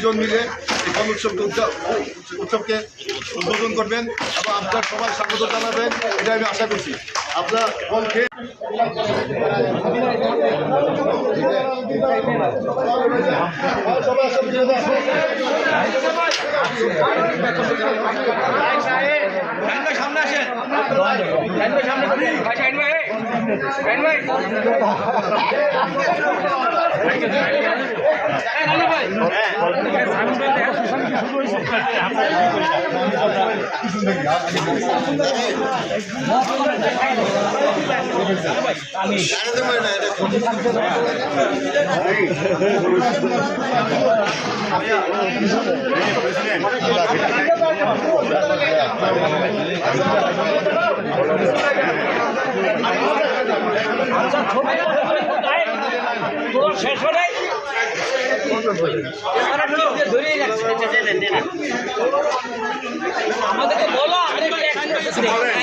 দুজন মিলে এই ফল উৎসবকে উৎসবকে উদ্বোধন করবেন এবং আপনার সবাই স্বাগত জানাবেন এটা আমি আশা করছি আপনার ফল খেয়ে সামনে আসেন সামনে ভাই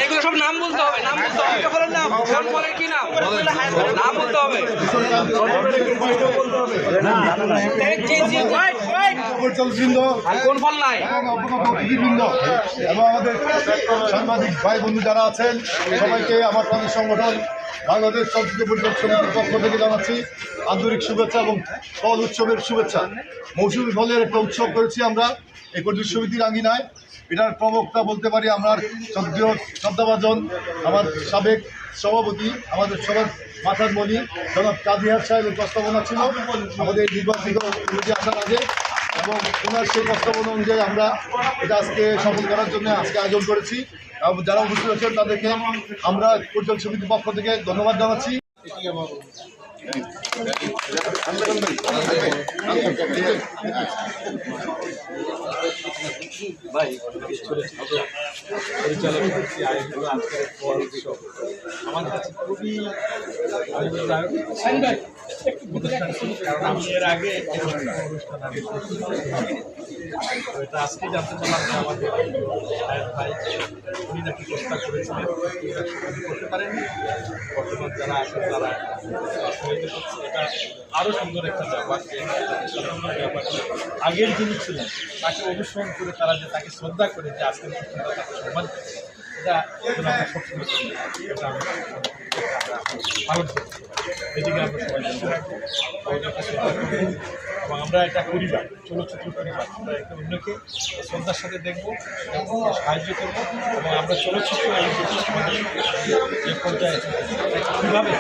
এগুলো সব নাম বলতে হবে, নাম বলতে হবে। বলেন নাম কি নাম? নাম বলতে হবে। আমাদের সাংবাদিক ভাই বন্ধু যারা আছেন, সবাইকে আমার সংগঠন বাংলাদেশ সংস্কৃতি পরিষদ সমিতির পক্ষ থেকে জানাচ্ছি আন্তরিক শুভেচ্ছা এবং ফল উৎসবের শুভেচ্ছা। মৌসুমী ফলের একটা উৎসব করেছি আমরা এই কর্তৃক সমিতির আঙ্গিনায় এটার প্রবক্তা বলতে পারি আমার শ্রদ্ধেয় শ্রদ্ধাভাজন আমার সাবেক সভাপতি, আমাদের সবার মাথার মণি, জনাব কাজিহার সাহেবের প্রস্তাবনা ছিল। আমাদের নির্বাচিত আসার আগে এবং ওনার সেই প্রস্তাবনা অনুযায়ী আমরা এটা আজকে সফল করার জন্য আজকে আয়োজন করেছি। এবং যারা উপস্থিত আছেন তাদেরকে আমরা পরিচালক সমিতির পক্ষ থেকে ধন্যবাদ জানাচ্ছি। করে পরিচালক আজকের আমার কাছে খুবই আনন্দদায়ক। কারণ আমি এর আগে এটা আজকে আমাদের ভাই করতে পারেননি। বর্তমান যারা তারা আরও সুন্দর একটা ব্যাপার ব্যাপার আগের যিনি ছিলেন, তাকে অনুসরণ করে তারা যে তাকে শ্রদ্ধা করে যে আজকের সম্মান এটা আমরা। এটা আমরা পালন আমরা এবং আমরা একটা পরিবার ছোটো পরিবার। আমরা একটা অন্যকে শ্রদ্ধার সাথে দেখব সাহায্য করব। এবং আমরা এই যে পর্যায়ে কীভাবে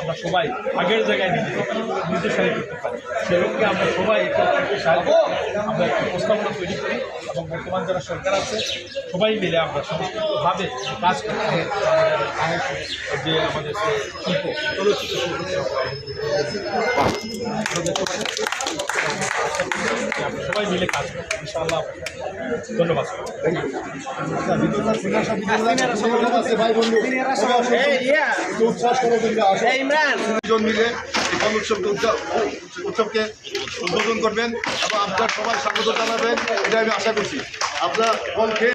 আমরা সবাই আগের জায়গায় যেতে পারি নির্দেশনা করতে পারি। সেরকমকে আমরা সবাই সাহায্য আমরা একটি প্রস্তাবনা তৈরি করি এবং বর্তমান যারা সরকার আছে, সবাই মিলে আমরা সমস্তভাবে কাজ করতে যে আমাদের শিল্প চলচ্চিত্র আমরা সবাই মিলে কাজ করি ইনশাআল্লাহ। ধন্যবাদ। ভাই বন্ধু উচ্ছ্বাস করে দিন দুজন মিলে এই উৎসবকে উৎসবকে উদ্বোধন করবেন এবং আপনার সবাই স্বাগত জানাবেন এটা আমি আশা করছি। আপনার ফল খেয়ে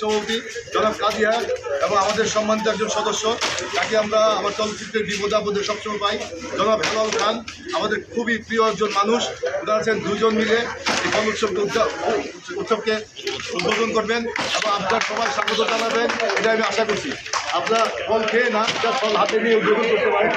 সভাপতি জনাব কাজিয়া এবং আমাদের সম্মানিত একজন সদস্য, তাকে আমরা আমার চলচ্চিত্রের বিপদ আপদে সবসময় পাই, জনাব হেলাল খান, আমাদের খুবই প্রিয় একজন মানুষ। ওনারা আছেন দুজন মিলে এই ফল উৎসবকে উৎসবকে উদ্বোধন করবেন এবং আপনার সবাই স্বাগত জানাবেন। এটা আমি আশা করছি। আপনার ফল খেয়ে না ফল হাতে নিয়ে উদ্বোধন করতে পারেন।